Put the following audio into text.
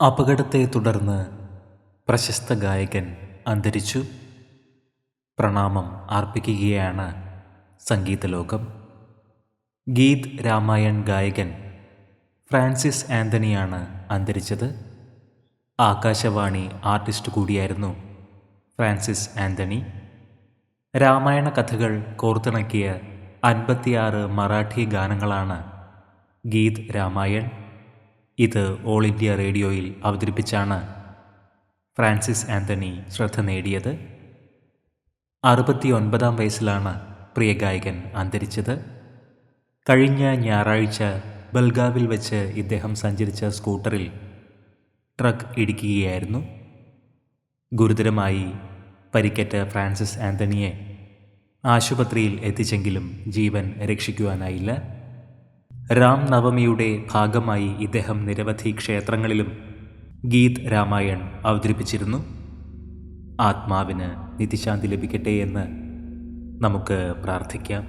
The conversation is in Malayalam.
അപകടത്തെ തുടർന്ന് പ്രശസ്ത ഗായകൻ അന്തരിച്ചു. പ്രണാമം അർപ്പിക്കുകയാണ് സംഗീതലോകം. ഗീത് രാമായൺ ഗായകൻ ഫ്രാൻസിസ് ആന്റണിയാണ് അന്തരിച്ചത്. ആകാശവാണി ആർട്ടിസ്റ്റ് കൂടിയായിരുന്നു ഫ്രാൻസിസ് ആന്റണി. രാമായണ കഥകൾ കോർത്തിണക്കിയ അൻപത്തിയാറ് മറാഠി ഗാനങ്ങളാണ് ഗീത് രാമായൺ. ഇത് ഓൾ ഇന്ത്യ റേഡിയോയിൽ അവതരിപ്പിച്ചാണ് ഫ്രാൻസിസ് ആന്റണി ശ്രദ്ധ നേടിയത്. അറുപത്തിയൊൻപതാം വയസ്സിലാണ് പ്രിയ ഗായകൻ അന്തരിച്ചത്. കഴിഞ്ഞ ഞായറാഴ്ച ബൽഗാവിൽ വെച്ച് ഇദ്ദേഹം സഞ്ചരിച്ച സ്കൂട്ടറിൽ ട്രക്ക് ഇടിക്കുകയായിരുന്നു. ഗുരുതരമായി പരിക്കേറ്റ ഫ്രാൻസിസ് ആന്റണിയെ ആശുപത്രിയിൽ എത്തിച്ചെങ്കിലും ജീവൻ രക്ഷിക്കുവാനായില്ല. രാം നവമിയുടെ ഭാഗമായി ഇദ്ദേഹം നിരവധി ക്ഷേത്രങ്ങളിലും ഗീത് രാമായൺ അവതരിപ്പിച്ചിരുന്നു. ആത്മാവിന് നിതിശാന്തി ലഭിക്കട്ടെ എന്ന് നമുക്ക് പ്രാർത്ഥിക്കാം.